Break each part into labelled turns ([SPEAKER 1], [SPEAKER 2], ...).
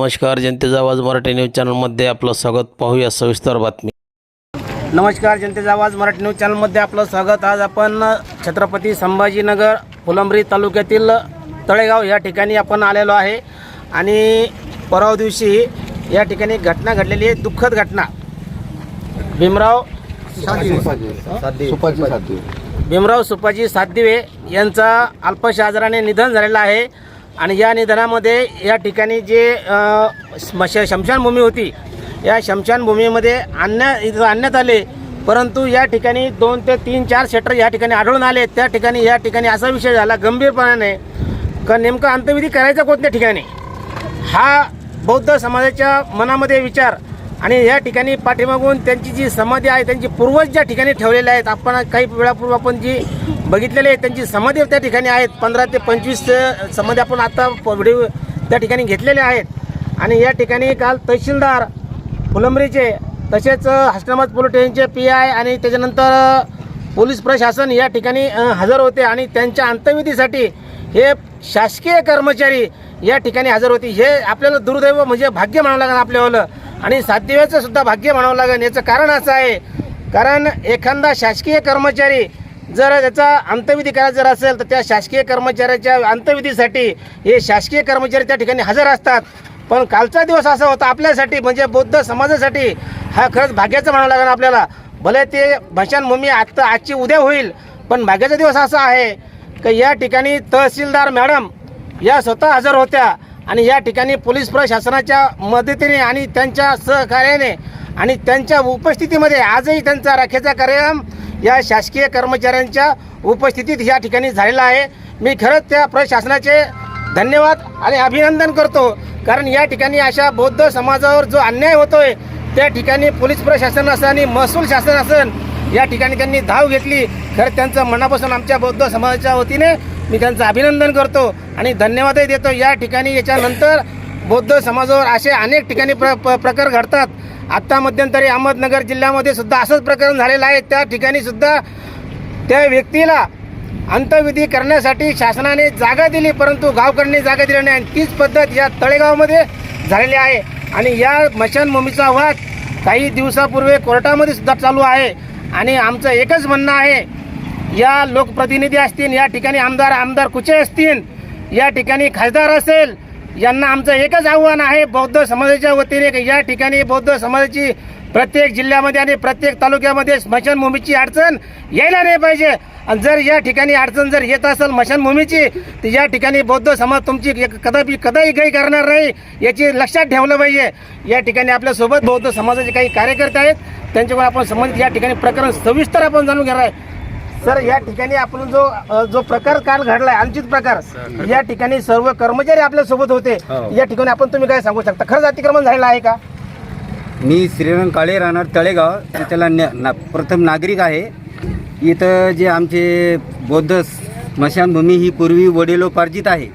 [SPEAKER 1] नमस्कार जनतेचा आवाज मराठी न्यूज चॅनलमध्ये आपलं स्वागत. पाहूया सविस्तर बातमी.
[SPEAKER 2] नमस्कार जनतेचा आवाज मराठी न्यूज चॅनलमध्ये आपलं स्वागत. आज आपण छत्रपती संभाजीनगर फुलंब्री तालुक्यातील तळेगाव या ठिकाणी आपण आलेलो आहे. आणि परवा दिवशी या ठिकाणी घटना घडलेली आहे दुःखद घटना. भीमराव भीमराव सुपाजी सातदिवे यांचा अल्पशा आजाराने निधन झालेलं आहे. आणि या निधनामध्ये या ठिकाणी जे स्मश शमशानभूमी होती या शमशानभूमीमध्ये आणण्या इथं आणण्यात आले. परंतु या ठिकाणी दोन ते तीन चार शटर या ठिकाणी आढळून आले. त्या ठिकाणी या ठिकाणी असा विषय झाला गंभीरपणाने का नेमका अंत्यविधी करायचा कोणत्या ठिकाणी? हा बौद्ध समाजाच्या मनामध्ये विचार आणि या ठिकाणी पाठीमागून त्यांची जी समाधी आहे त्यांची पूर्वज ज्या ठिकाणी ठेवलेले आहेत आपण काही वेळापूर्वी आपण जी बघितलेली आहे त्यांची समाधी त्या ठिकाणी आहेत. पंधरा ते पंचवीस समाधी आपण आता व्हिडिओ त्या ठिकाणी घेतलेल्या आहेत. आणि या ठिकाणी काल तहसीलदार फुलंबरीचे तसेच हस्नाबाद पोलीस स्टेशनचे पी आय आणि त्याच्यानंतर पोलीस प्रशासन या ठिकाणी हजर होते आणि त्यांच्या अंत्यविधीसाठी हे शासकीय कर्मचारी या ठिकाणी हजर होते. हे आपल्याला दुर्दैव म्हणजे भाग्य म्हणावं लागेल आपल्यावालं. आणि सातदिव्याचं सुद्धा भाग्य म्हणावं लागेल. याचं कारण असं आहे कारण एखादा शासकीय कर्मचारी जर त्याचा अंत्यविधी करायचा जर असेल तर त्या शासकीय कर्मचाऱ्याच्या अंत्यविधीसाठी हे शासकीय कर्मचारी त्या ठिकाणी हजर असतात. पण कालचा दिवस असा होता आपल्यासाठी म्हणजे बौद्ध समाजासाठी हा खरंच भाग्याचं म्हणावं लागेल आपल्याला. भले ते भशानभूमी आत्ता आजची उद्या होईल पण भाग्याचा दिवस असा आहे की या ठिकाणी तहसीलदार मॅडम या स्वतः हजर होत्या. आणि या ठिकाणी पोलीस प्रशासनाच्या मदतीने आणि त्यांच्या सहकार्याने आणि त्यांच्या उपस्थितीमध्ये आजही त्यांचा राखेचा कार्यक्रम या शासकीय कर्मचाऱ्यांच्या उपस्थितीत या ठिकाणी झालेला आहे. मी खरंच त्या प्रशासनाचे धन्यवाद आणि अभिनंदन करतो. कारण या ठिकाणी अशा बौद्ध समाजावर जो अन्याय होतोय त्या ठिकाणी पोलीस प्रशासन असं आणि महसूल शासन असेल या ठिकाणी त्यांनी धाव घेतली. खरं त्यांचं मनापासून आमच्या बौद्ध समाजाच्या वतीने मी त्यांचं अभिनंदन करतो आणि धन्यवादही देतो. या ठिकाणी याच्यानंतर बौद्ध समाजावर असे अनेक ठिकाणी प्र प- प्रकार घडतात. आत्ता मध्यंतरी अहमदनगर जिल्ह्यामध्ये सुद्धा असंच प्रकरण झालेलं आहे. त्या ठिकाणी सुद्धा त्या व्यक्तीला अंतविधी करण्यासाठी शासनाने जागा दिली परंतु गावकऱ्यांनी जागा दिली नाही. आणि तीच पद्धत या तळेगावमध्ये झालेली आहे. आणि या मशानभूमीचा वाद काही दिवसापूर्वी कोर्टामध्ये सुद्धा चालू आहे. आणि आमचं एकच म्हणणं आहे या लोकप्रतिनिधी असतील या ठिकाणी आमदार आमदार कुचे असतील या ठिकाणी खासदार असेल यांना आमचं एकच आव्हान आहे बौद्ध समाजाच्या वतीने या ठिकाणी बौद्ध समाजाची प्रत्येक जिल्ह्यामध्ये आणि प्रत्येक तालुक्यामध्ये स्मशानभूमीची अडचण यायला नाही पाहिजे. आणि जर या ठिकाणी अडचण जर येत असेल स्मशानभूमीची तर या ठिकाणी बौद्ध समाज तुमची एक- कदापि कदाही काही करणार नाही याची लक्षात ठेवलं पाहिजे. या ठिकाणी आपल्यासोबत बौद्ध समाजाचे काही कार्यकर्ते आहेत त्यांच्याकडून आपण संबंधित या ठिकाणी प्रकरण सविस्तर आपण जाणून घेणार आहे. सर या ठिकाणी आपण जो अ, जो प्रकार काल घडलाय अनुचित प्रकार या ठिकाणी सर्व कर्मचारी आपल्यासोबत होते. या ठिकाणी आपण तुम्ही काय सांगू शकता? खरंच अतिक्रमण झालेलं आहे का?
[SPEAKER 3] मी श्रीरंग काळे राहणार तळेगाव त्याला न ना प्रथम नागरिक आहे. इथं जे आमचे बौद्ध स्मशानभूमी ही पूर्वी वडिलोपार्जित आहे.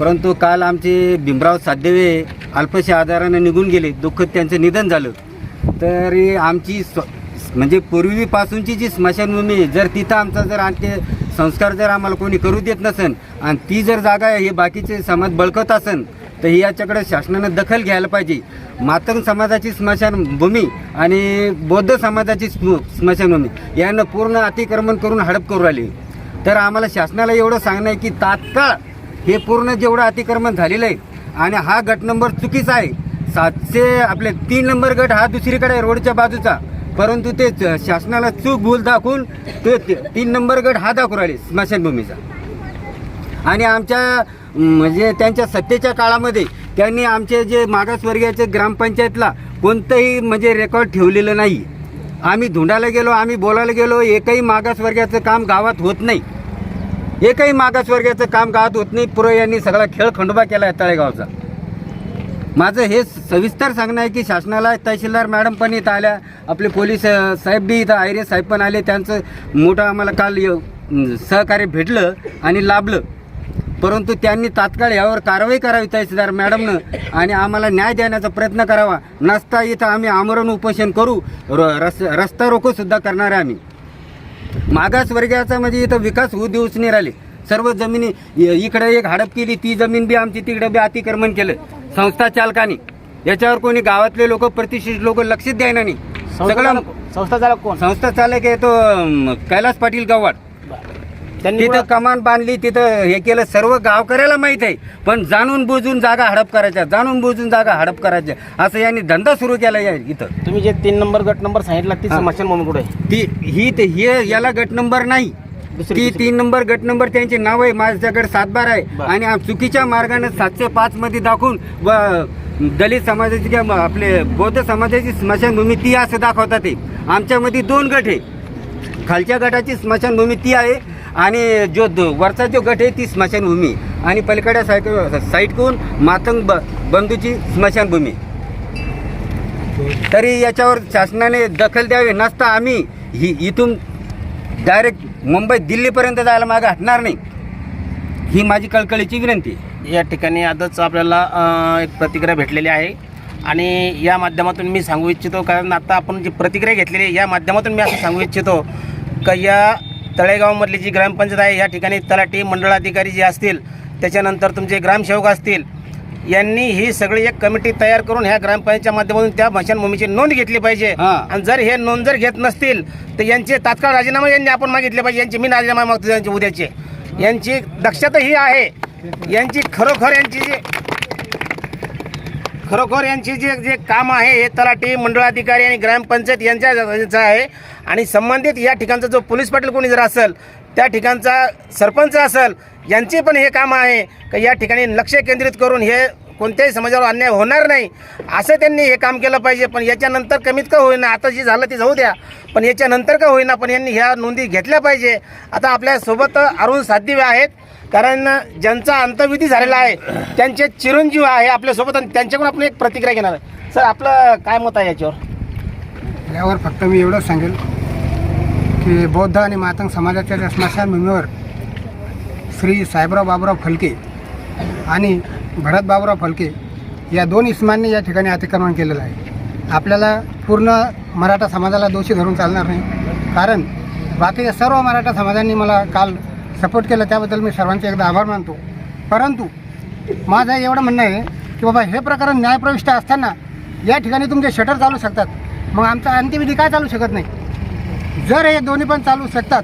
[SPEAKER 3] परंतु काल आमचे भीमराव सातदेवे अल्पशा आजारानं निघून गेले. दुःखद त्यांचं निधन झालं. तरी आमची स्व म्हणजे पूर्वीपासूनची जी स्मशानभूमी आहे, जर तिथं आमचा जर आणखी संस्कार जर आम्हाला कोणी करू देत नसेल आणि ती जर जागा हे बाकीचे समाज बळकत असेल तर ही याच्याकडे शासनानं दखल घ्यायला पाहिजे. मातंग समाजाची स्मशानभूमी आणि बौद्ध समाजाची स्म स्मशानभूमी यानं पूर्ण अतिक्रमण करून हडप करू आली तर आम्हाला शासनाला एवढं सांगणं आहे की तात्काळ हे पूर्ण जेवढं अतिक्रमण झालेलं आहे आणि हा गट नंबर चुकीचा आहे. सातशे आपले तीन नंबर गट हा दुसरीकडे आहे रोडच्या बाजूचा. परंतु ते शासनाला चूक भूल दाखवून ते ते- तीन नंबर गट हा दाखवून राहिले स्मशानभूमीचा. आणि आमच्या म्हणजे त्यांच्या सत्तेच्या काळामध्ये त्यांनी आमचे जे मागासवर्गीयाचे ग्रामपंचायतला कोणतंही म्हणजे रेकॉर्ड ठेवलेलं नाही. आम्ही धुंडायला गेलो आम्ही बोलायला गेलो एकही मागासवर्गीयाचं काम गावात होत नाही. एकही मागासवर्गीयाचं काम गावात होत नाही. पुरो यांनी सगळा खेळ खंडोबा केला आहे तळेगावचा. माझं हे सविस्तर सांगणं आहे की शासनाला तहसीलदार मॅडम पण इथं आल्या. आपले पोलीस साहेब बी इथं आयरे साहेब पण आले. त्यांचं मोठं आम्हाला काल य- सहकार्य भेटलं आणि लाभलं. परंतु त्यांनी तात्काळ यावर कारवाई करावी तहसीलदार मॅडमनं आणि आम्हाला न्याय देण्याचा प्रयत्न करावा. नसता इथं आम्ही आमरण उपोषण करू. र रस रस्ता रोकोसुद्धा करणार आहे आम्ही. मागासवर्गीयाचा म्हणजे इथं विकास होऊ देऊच नाही राहिले. सर्व जमिनी इकडे एक हडप केली ती जमीन बी आमची तिकडे बी अतिक्रमण केलं. संस्था चालकाने. याच्यावर कोणी गावातले लोक प्रतिष्ठित लोक लक्षच द्यायना नाही. सगळं
[SPEAKER 2] संस्था चालक कोण?
[SPEAKER 3] संस्था चालक आहे तो अं, कैलास पाटील गव्हाड.
[SPEAKER 2] त्यांनी
[SPEAKER 3] तिथं कमान बांधली तिथं हे केलं. सर्व गावकऱ्याला माहीत आहे. पण जाणून बुजून जागा हडप करायच्या जाणून बुजून जागा हडप करायच्या. असं यांनी धंदा सुरू केला या इथं.
[SPEAKER 2] तुम्ही जे तीन नंबर गट नंबर सांगितला ती
[SPEAKER 3] हा.
[SPEAKER 2] स्मशानभूमी कुठे
[SPEAKER 3] ती ही ते- हे याला गट नंबर नाही. ती
[SPEAKER 2] दुसरी.
[SPEAKER 3] तीन नंबर गट नंबर त्यांचे नाव आहे माझ्याकडे सातबार आहे. आणि चुकीच्या मार्गाने सातशे पाच मध्ये दाखवून व दलित समाजाची किंवा आपले बौद्ध समाजाची स्मशानभूमी ती असं दाखवतात ते आमच्यामध्ये दोन गट आहे खालच्या गटाची स्मशानभूमी ती आहे आणि जो वरचा जो गट आहे ती स्मशानभूमी. आणि पलीकडच्या साईड साईडकडून मातंग ब बंधूची स्मशानभूमी तरी याच्यावर शासनाने दखल द्यावी नसता आम्ही ही इथून डायरेक्ट मुंबई दिल्लीपर्यंत जायला मागे हटणार नाही. ही माझी कळकळीची विनंती
[SPEAKER 2] या ठिकाणी आजच आपल्याला एक प्रतिक्रिया भेटलेली आहे. आणि या माध्यमातून मी सांगू इच्छितो कारण आता आपण जी प्रतिक्रिया घेतलेली आहे या माध्यमातून मी असं सांगू इच्छितो का या तळेगावमधली जी ग्रामपंचायत आहे या ठिकाणी तलाठी मंडळाधिकारी जे असतील त्याच्यानंतर तुमचे ग्रामसेवक असतील यांनी ही सगळी एक कमिटी तयार करून ह्या ग्रामपंचायतच्या माध्यमातून त्या भूमीची नोंद घेतली पाहिजे.
[SPEAKER 3] हा.
[SPEAKER 2] आणि जर हे नोंद जर घेत नसतील तर यांचे तात्काळ राजीनामा यांनी आपण मागितले पाहिजे. यांची मी राजीनामा मागतो यांचे उद्याचे. यांची दक्षता ही आहे. यांची खरोखर यांची जी खरोखर यांची जे जे काम आहे हे तलाठी मंडळाधिकारी आणि ग्रामपंचायत यांच्या यांचं आहे. आणि संबंधित या ठिकाणचा जो पोलीस पाटील कोणी जर असेल त्या ठिकाणचा सरपंच असेल यांचे पण हे काम आहे का या ठिकाणी लक्ष केंद्रित करून हे कोणत्याही समाजावर अन्याय होणार नाही असं त्यांनी हे काम केलं पाहिजे. पण याच्यानंतर कमीत का होईना आता जे झालं ते जाऊ द्या पण याच्यानंतर का होईना पण यांनी ह्या नोंदी घेतल्या पाहिजे. आता आपल्यासोबत अरुण सातदिवे आहेत कारण ज्यांचा अंतविधी झालेला आहे त्यांचे चिरंजीव आहे आपल्यासोबत आणि त्यांच्याकडून आपण एक प्रतिक्रिया घेणार आहे. सर आपलं काय मत आहे याच्यावर?
[SPEAKER 4] यावर फक्त मी एवढंच सांगेल की बौद्ध आणि मातंग समाजाच्या स्मशानभूमीवर श्री साहेबराव बाबराव फलके आणि भरत बाबराव फलके या दोन इस्मांनी या ठिकाणी अतिक्रमण केलेलं आहे. आपल्याला पूर्ण मराठा समाजाला दोषी धरून चालणार नाही. कारण बाकीच्या सर्व मराठा समाजांनी मला काल सपोर्ट केलं त्याबद्दल मी सर्वांचे एकदा आभार मानतो. परंतु माझं एवढं म्हणणं आहे की बाबा हे प्रकरण न्यायप्रविष्ट असताना या ठिकाणी तुमचे शटर चालू शकतात. मग आमचा अंत्यविधी काय चालू शकत नाही? जर हे दोन्ही पण चालू शकतात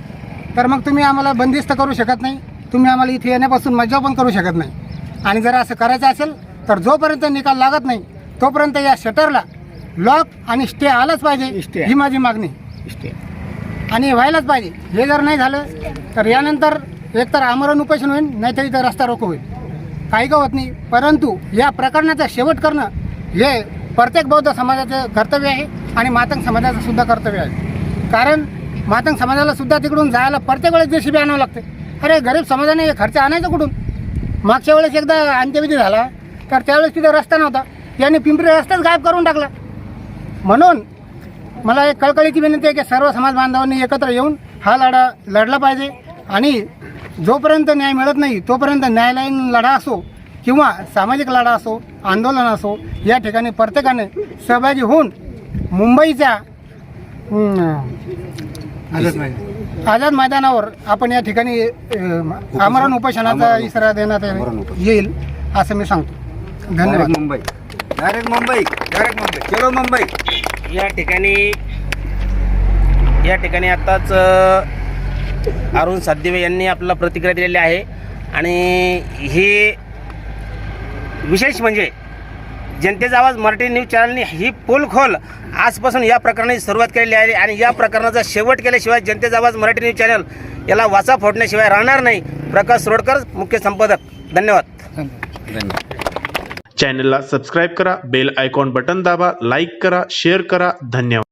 [SPEAKER 4] तर मग तुम्ही आम्हाला बंदिस्त करू शकत नाही. तुम्ही आम्हाला इथे येण्यापासून मज्जाव पण करू शकत नाही. आणि जर असं करायचं असेल तर जोपर्यंत निकाल लागत नाही तोपर्यंत या शटरला लॉक आणि स्टे आलाच. पाहिजे ही माझी मागणी. आणि व्हायलाच पाहिजे. हे जर नाही झालं तर यानंतर एकतर आमरण उपोषण होईल नाहीतर इथं रस्ता रोको होईल. काही का होत नाही. परंतु या प्रकरणाचा शेवट करणं हे प्रत्येक बौद्ध समाजाचं कर्तव्य आहे आणि मातंग समाजाचं सुद्धा कर्तव्य आहे. कारण मातंग समाजाला सुद्धा तिकडून जायला प्रत्येक वेळेस जेसीबी आणावं लागते. अरे गरीब समाजाने हे खर्च आणायचा कुठून? मागच्या वेळेस एकदा अंत्यविधी झाला तर त्यावेळेस तिथं रस्ता नव्हता. यांनी पिंपरी रस्ताच गायब करून टाकला. म्हणून मला एक कळकळीची विनंती आहे की सर्व समाज बांधवांनी एकत्र येऊन हा लढा लढला पाहिजे आणि जोपर्यंत न्याय मिळत नाही तोपर्यंत न्यायालयीन लढा असो किंवा सामाजिक लढा असो आंदोलन असो या ठिकाणी प्रत्येकाने सहभागी होऊन मुंबईच्या हम्म, आझाद मैदानावर आपण या ठिकाणी आमरण उपोषणाचा इशारा देण्यात येईल. असं मी सांगतो. धन्यवाद.
[SPEAKER 3] Direct Mumbai. Direct Mumbai. Direct Mumbai. चलो मुंबई.
[SPEAKER 2] या ठिकाणी या ठिकाणी आत्ताच अरुण सातदिवे यांनी आपला प्रतिक्रिया दिलेली आहे. आणि हे विशेष म्हणजे जनतेचा आवाज मराठी न्यूज चॅनलने ही पोलखोल आजपासून या प्रकरणाची सुरुवात केलेली आहे आणि या प्रकरणाचा शेवट केल्याशिवाय जनतेचा आवाज मराठी न्यूज चॅनल याला वाचा फोडण्याशिवाय राहणार नाही. प्रकाश रोडकर मुख्य संपादक. धन्यवाद.
[SPEAKER 5] चॅनलला सबस्क्राईब करा बेल आयकॉन बटन दाबा लाईक करा शेअर करा. धन्यवाद.